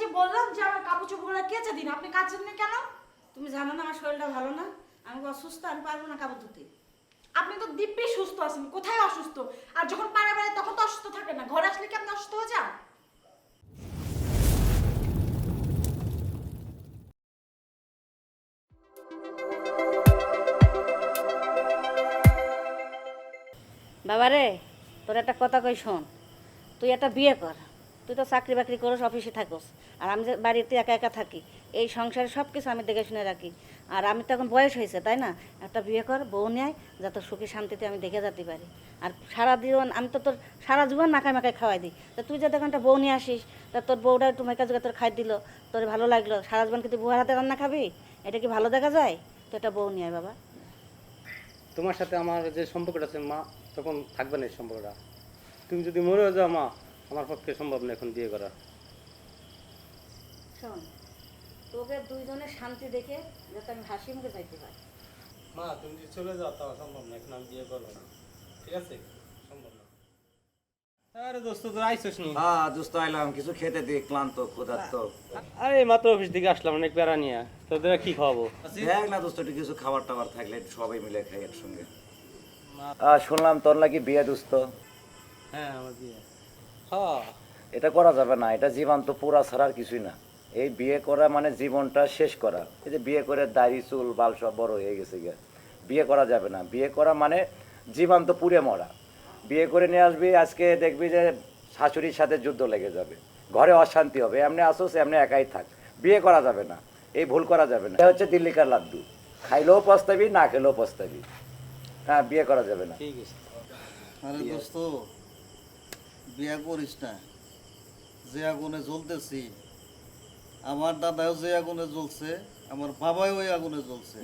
যে বললাম যে আমার কাপড় চোপড়গুলো কেচে দিন। আপনি কাচেন না কেন? তুমি জানো না, আমার শরীরটা ভালো না। আমি অসুস্থ, আমি পারব না কাপড় ধুতে। আপনি তো দিব্যি সুস্থ আছেন, কোথায় অসুস্থ? আর যখন পাড়া বেড়ায় তখন তো অসুস্থ থাকে না। ঘরে আসলে কি আপনি অসুস্থ হয়ে যান? বাবারে, তোর একটা কথা কই শোন। তুই একটা বিয়ে কর। তুই তো চাকরি বাকরি করিস অফিসে থাকোস। আর আমি যে বাড়িতে একা একা থাকি, এই সংসারে সব কিছু আমি দেখে শুনে রাখি। আর আমি তো এখন বয়স হয়েছে, তাই না? একটা বিয়ে কর, বউ নেয় যাতে সুখী শান্তিতে আমি দেখে যেতে পারি। আর সারা জীবন আমি তো তোর সারা জীবন মাখায় মাখায় খাওয়াই দিই। তা তুই এখন একটা বউ নিয়ে আসিস, তা তোর বউটা একটু মেকা জোগা তোর খাই দিল, তোর ভালো লাগল। সারা জীবন কিন্তু বুহার হাতে রান্না খাবি? এটা কি ভালো দেখা যায়? তো এটা বউ নিয়ে বাবা। তোমার সাথে আমার যে সম্পর্কটা আছে, মা, তখন থাকবে না এই সম্পর্কটা। তুমি যদি মরেও যাও, মা আমার পক্ষে সম্ভব না এখন বিয়ে করা। শোন তোকে দুইজনের শান্তি দেখে যাতে আমি হাসি মুখে যাইতে পারি। মা তুমি যদি চলে যাও তাও সম্ভব না এখন আমি বিয়ে করব না। ঠিক আছে? সম্ভব না। আরে দোস্ত তো আইসিস নি? হ্যাঁ দোস্ত আইলাম। কিছু খেতে দিয়ে ক্লান্ত ক্ষুধার্ত। আরে মাত্র অফিস থেকে আসলাম অনেক প্যারা নিয়ে। তোদের কি খাওয়াবো দেখ না দোস্ত একটু কিছু খাবার টাবার থাকলে সবাই মিলে খাই একসঙ্গে। আহ, শুনলাম তোর নাকি বিয়ে দোস্ত? হ্যাঁ আমার বিয়ে। এটা করা যাবে না এটা জীবন তো পুরা ছাড়ার কিছুই না। এই বিয়ে করা মানে জীবনটা শেষ করা। এই যে বিয়ে করে দাড়ি চুল বাল সব বড় হয়ে গেছে গিয়া। বিয়ে করা যাবে না। বিয়ে করা মানে জীবন তো পুড়ে মরা। বিয়ে করে নিয়ে আসবি আজকে দেখবি যে শাশুড়ির সাথে যুদ্ধ লেগে যাবে। ঘরে অশান্তি হবে এমনি আসোস এমনি একাই থাক। বিয়ে করা যাবে না। এই ভুল করা যাবে না। এটা হচ্ছে দিল্লিকার লাড্ডু। খাইলেও পস্তাবি না খেলেও পস্তাবি। হ্যাঁ বিয়ে করা যাবে না। ঠিক আছে। বিয়া করিস না। যে আগুনে জ্বলতেছি। আমার দাদাও যে আগুনে জ্বলছে, আমার বাবাই ওই আগুনে জ্বলছে।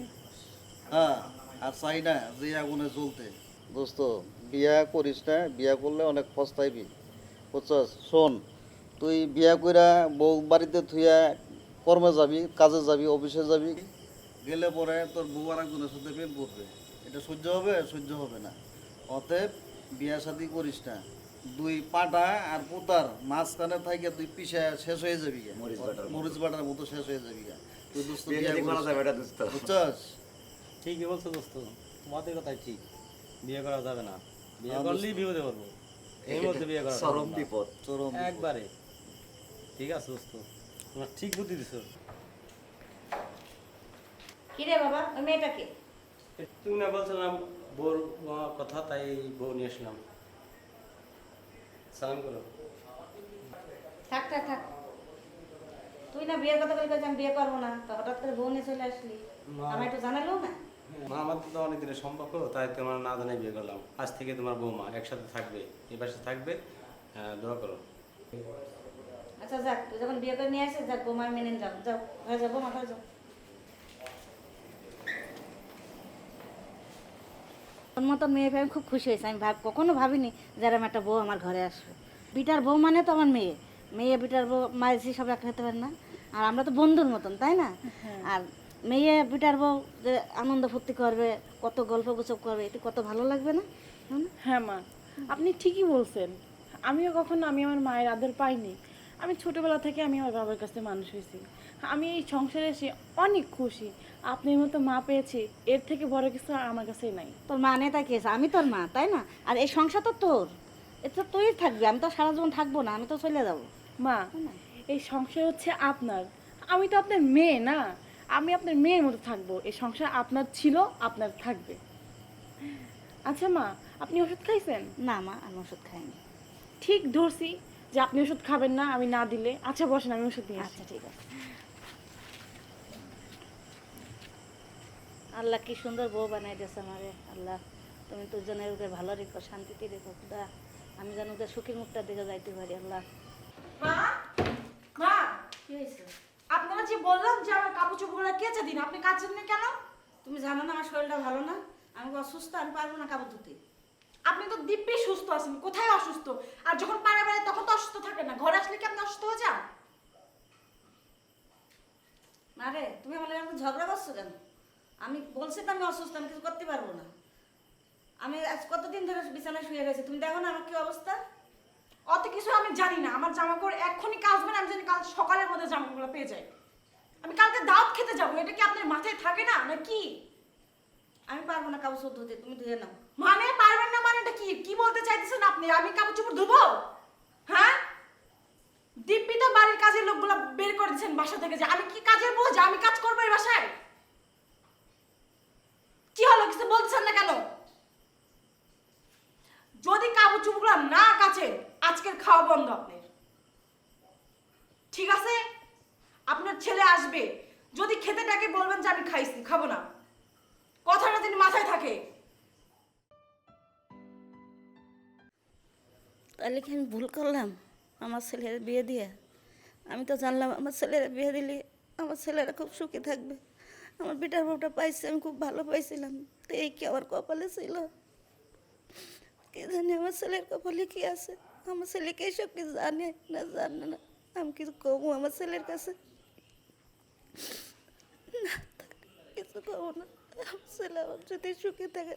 হ্যাঁ আর চাই না যে আগুনে জ্বলতে। দোস্ত, বিয়া করিস না, বিয়া করলে অনেক পস্তাইবি। বুঝছস? শোন, তুই বিয়া কইরা বউ বাড়িতে থুইয়া কর্মে যাবি, কাজে যাবি, অফিসে যাবি। গেলে পরে তোর বউ আর একজনের সাথে প্রেম করবে। এটা সহ্য হবে সহ্য হবে না। অতএব বিয়া শাদি করিস না। দুই পাটা আর পুতার মাঝখানে থাকে তুই পিছে শেষ হয়ে যাবি মরিচ বাটার মতো। শেষ হয়ে যাবি তুই দোস্ত বিয়ে বিয়া যদি করা করিস। যাবে না। এটা দোস্ত। বুঝছস? ঠিকই বলছো দোস্ত। তোমাদের কথাই ঠিক। বিয়ে করা যাবে না। বিয়ে হ্যাঁ, করলেই বিপদে পড়ব। এই মধ্যে বিয়ে করা চরম বিপদ। চরম একবারে। ঠিক আছে দোস্ত। তোমার ঠিক বুদ্ধি দিছো। কি রে বাবা? ওই মেয়েটাকে তুমি না বলছিলাম আহ, কথা তাই বউ নিয়ে আসলাম। সালাম করো থাক থাক থাক। তুই না বিয়ের কথা বলে আমি বিয়ে করব না তো হঠাৎ করে বউ নিয়ে চলে আসলি। আমার একটু জানালো না? মা আমার তো অনেক দিনের সম্পর্ক তাই তোমার না জানাই বিয়ে করলাম। আজ থেকে তোমার বৌমা একসাথে থাকবে এ পাশে থাকবে দোয়া করো। আচ্ছা যাক তুই যখন বিয়ে করে নিয়ে আসিস যাক বৌমার মেনে যাও যাও হয়ে যাব মাথা যাও। তোর মতন মেয়ে পেয়ে আমি খুব খুশি হয়েছি আমি ভাব কখনো ভাবিনি যে এরকম একটা বউ আমার ঘরে আসবে। বিটার বউ মানে তো আমার মেয়ে। মেয়ে বিটার বউ মায়ের সব এক হতে পারে না। আর আমরা তো বন্ধুর মতন তাই না? আর মেয়ে বিটার বউ যে আনন্দ ফুর্তি করবে কত গল্প গুজব করবে এটি কত ভালো লাগবে না? হ্যাঁ মা। আপনি ঠিকই বলছেন। আমিও কখনো আমি আমার মায়ের আদর পাইনি। আমি ছোটবেলা থেকে আমি আমার বাবার কাছে মানুষ হয়েছি। আমি এই সংসারে এসে অনেক খুশি। আপনার মতো মা পেয়েছি এর থেকে বড় কিছু আমার কাছে নাই। তোর মা নেতা কি? আমি তোর মা তাই না? আর এই সংসার তো তোর। এটা তুই থাকবি আমি তো সারা জীবন থাকব না আমি তো চলে যাব। মা এই সংসার হচ্ছে আপনার। আমি তো আপনার মেয়ে না আমি আপনার মেয়ের মতো থাকব। এই সংসার আপনার ছিল আপনার থাকবে। আচ্ছা মা আপনি ওষুধ খাইছেন? না মা আমি ওষুধ খাইনি। ঠিক ধরছি যে আপনি ওষুধ খাবেন না আমি না দিলে। আচ্ছা বসেন আমি ওষুধ নিয়ে আসছি আচ্ছা ঠিক আছে। আল্লাহ কি সুন্দর বউ বানাই দিয়েছে আমারে, আল্লাহ। তুমি দুজনের ওদের ভালো রেখো, শান্তিতে রেখো, খুদা। আমি যেন ওদের সুখীর মুখটা দেখে যাইতে পারি, আল্লাহ। মা মা, কি হয়েছে? আপনারা যে বললাম যে আমার কাপড় চোপড়গুলো কেচে দিন, আপনি কাচেন না কেন? তুমি জানো না আমার শরীরটা ভালো না, আমি অসুস্থ, আমি পারব না কাপড় ধুতে। আপনি তো দিব্যি সুস্থ আছেন, কোথায় অসুস্থ? আর যখন পাড়া বেড়ায় তখন তো অসুস্থ থাকে না, ঘরে আসলে কি আপনি অসুস্থ হয়ে যান? না রে, তুমি আমার ঝগড়া করছ কেন? আমি বলছি তো আমি অসুস্থ, আমি কিছু করতে পারব না। আমি আজ কতদিন ধরে বিছানায় শুয়ে রয়েছি, তুমি দেখো না আমার কি অবস্থা? অত কিছু আমি জানি না, আমার জামা কাপড় এক্ষুনি কাচবেন, আমি জানি কাল সকালের মধ্যে জামাগুলো পেয়ে যাই। আমি কালকে দাওয়াত খেতে যাব, এটা কি আপনার মাথায় থাকে না না কি? আমি পারব না কাপড় ধুতে, তুমি ধুয়ে নাও। মানে পারবেন না মানে এটা কি? কি বলতে চাইতেছেন আপনি? আমি কাপড় চোপড় ধুবো? হ্যাঁ? দিব্যি তো বাড়ির কাজের লোকগুলো বের করে দিচ্ছেন বাসা থেকে যে আমি কি কাজের বোঝা? আমি কাজ করব এই বাসায়? কি হলো? কিছু বলছেন না কেন? যদি কাবু চোপড়গুলো না কাছে, আজকের খাওয়া বন্ধ আপনার। ঠিক আছে? আপনার ছেলে আসবে। যদি খেতে ডাকে, বলবেন যে আমি খাইছি, খাব না। কথাটা তিনি মাথায় থাকে। তাহলে কি আমি ভুল করলাম? আমার ছেলের বিয়ে দিয়ে? আমি তো জানলাম আমার ছেলের বিয়ে দিলে আমার ছেলেরা খুব সুখী থাকবে। আমার বেটার বউটা পাইছে, আমি খুব ভালো পাইছিলাম। তো এই কি আমার কপালে ছিল? কে জানে আমার ছেলের কপালে কি আছে? আমার ছেলেকে এইসব কি জানে, না জানে না। আমি কিছু কমু আমার ছেলের কাছে? কিছু কমু না। আমার ছেলে আমার যদি সুখী থাকে